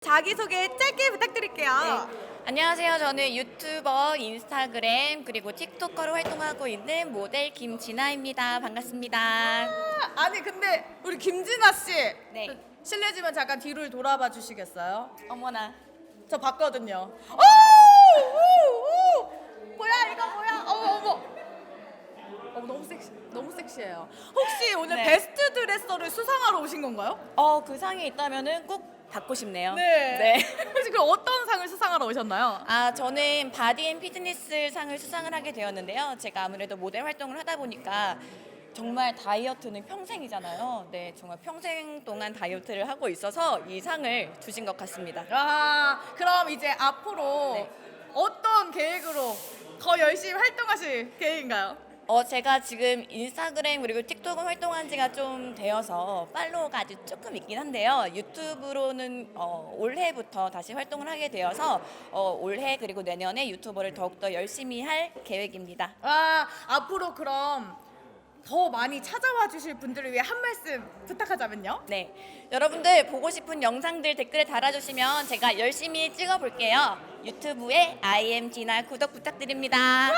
자기소개 짧게 부탁드릴게요. 네. 안녕하세요. 저는 유튜버, 인스타그램 그리고 틱토커로 활동하고 있는 모델 김진아입니다. 반갑습니다. 아, 아니 근데 우리 김진아 씨 네. 실례지만 잠깐 뒤를 돌아봐 주시겠어요? 어머나. 저 봤거든요. 오! 오! 오! 뭐야 이거 뭐야? 어머 어머. 어 너무 섹시 너무 섹시해요. 혹시 오늘 네. 베스트 드레서를 수상하러 오신 건가요? 어, 그 상에 있다면은 꼭 받고 싶네요. 네. 혹시 그 어떤 상을 수상하러 오셨나요? 아, 저는 바디앤 피트니스 상을 수상을 하게 되었는데요. 제가 아무래도 모델 활동을 하다 보니까 정말 다이어트는 평생이잖아요. 네, 정말 평생 동안 다이어트를 하고 있어서 이 상을 주신 것 같습니다. 아 그럼 이제 앞으로 네. 어떤 계획으로 더 열심히 활동하실 계획인가요? 어, 제가 지금 인스타그램 그리고 틱톡은 활동한 지가 좀 되어서 팔로워가 아주 조금 있긴 한데요. 유튜브로는 어, 올해부터 다시 활동을 하게 되어서 어, 올해 그리고 내년에 유튜버를 더욱더 열심히 할 계획입니다. 아 앞으로 그럼 더 많이 찾아와 주실 분들을 위해 한 말씀 부탁하자면요. 네. 여러분들 보고 싶은 영상들 댓글에 달아주시면 제가 열심히 찍어볼게요. 유튜브에 IM 디나 구독 부탁드립니다.